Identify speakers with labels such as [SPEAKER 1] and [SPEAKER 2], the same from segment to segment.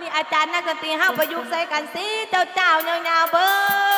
[SPEAKER 1] นี่อาจารย์นักดนตรีห้าประยุกต์ใส่กันสิเจ้าเจ้าเยาวาเบิ้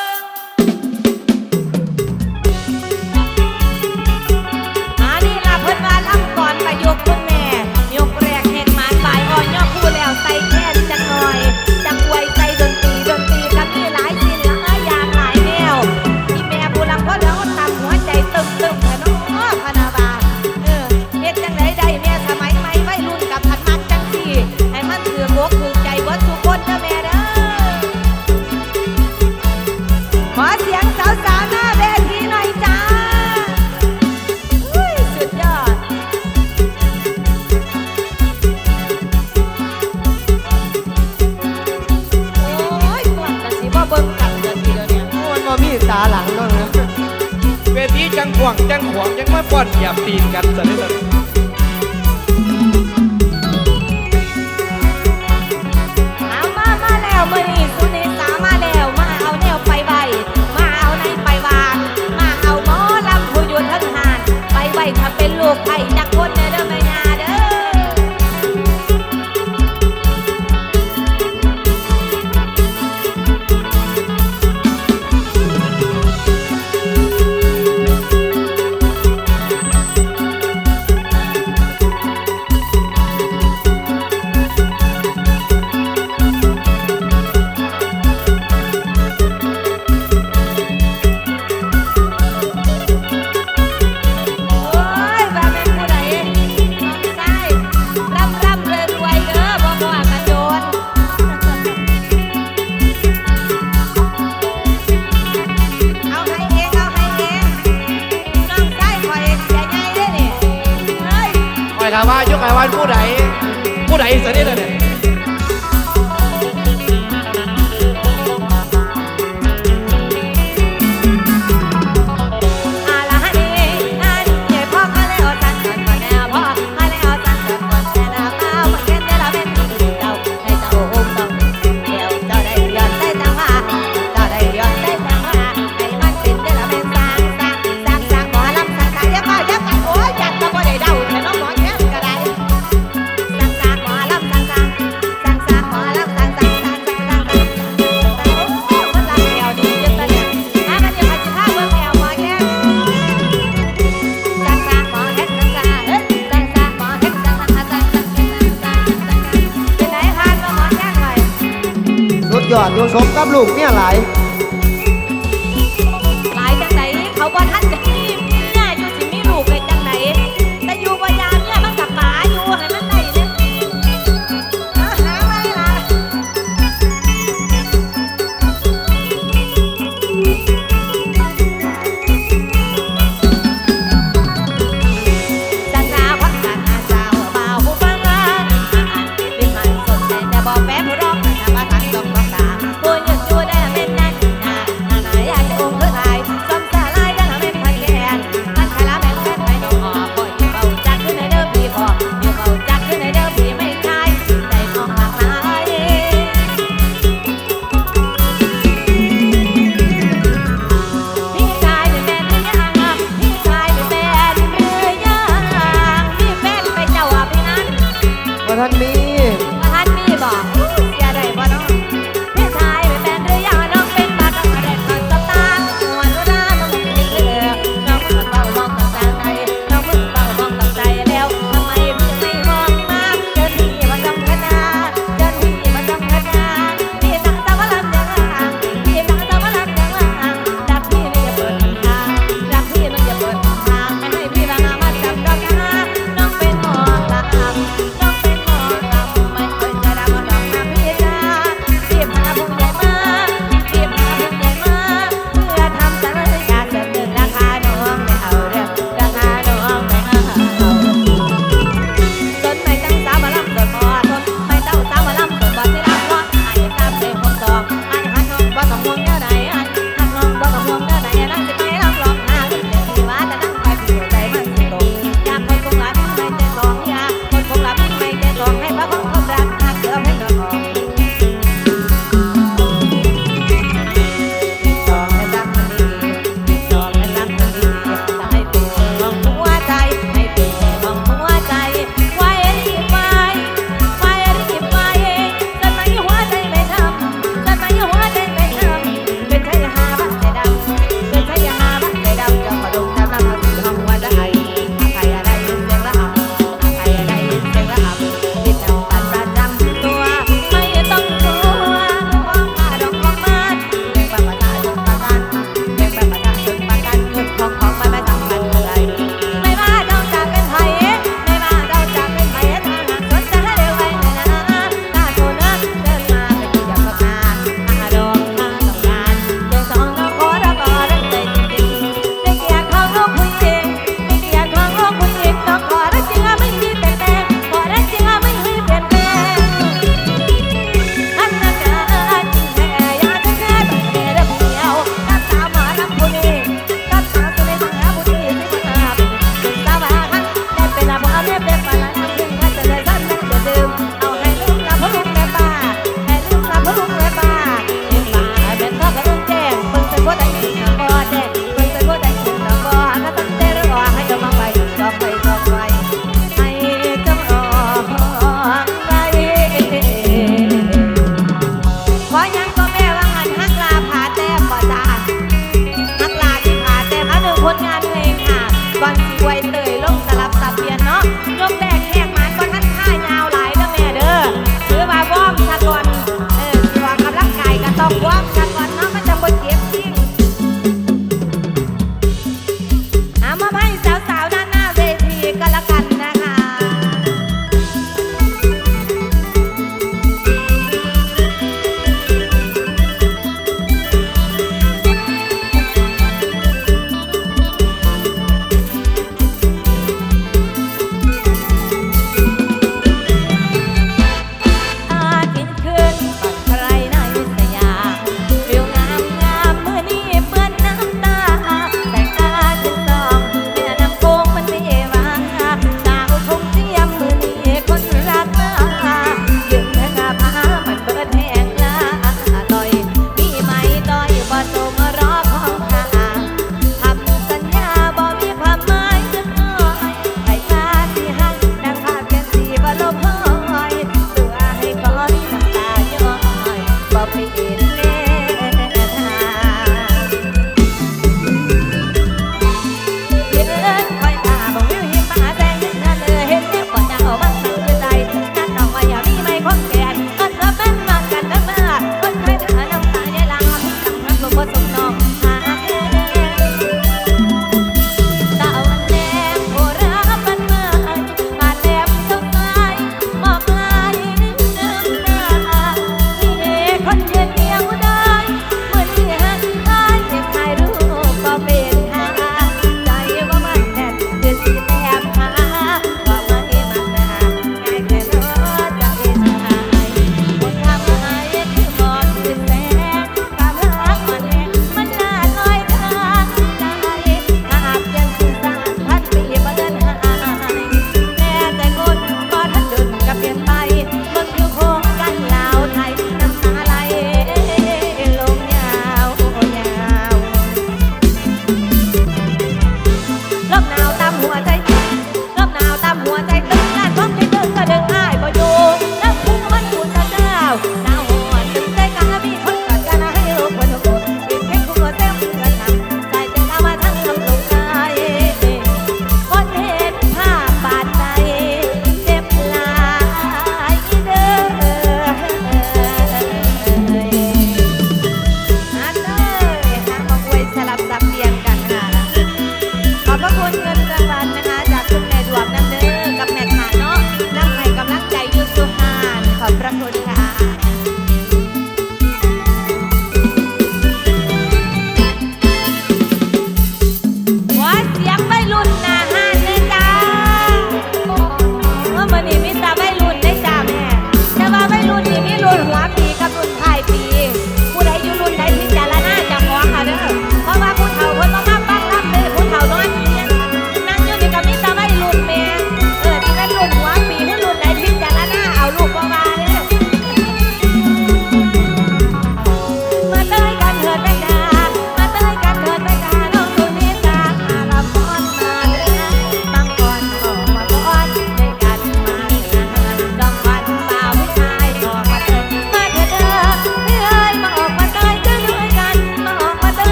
[SPEAKER 1] หวังจังห่วงยั
[SPEAKER 2] ง
[SPEAKER 1] ไม่ฟัอนอย่าบตีน
[SPEAKER 3] กันซะเลย
[SPEAKER 1] กะว่ายุกะวันผู้ใดผู้ใดเสด็จเลย ผม来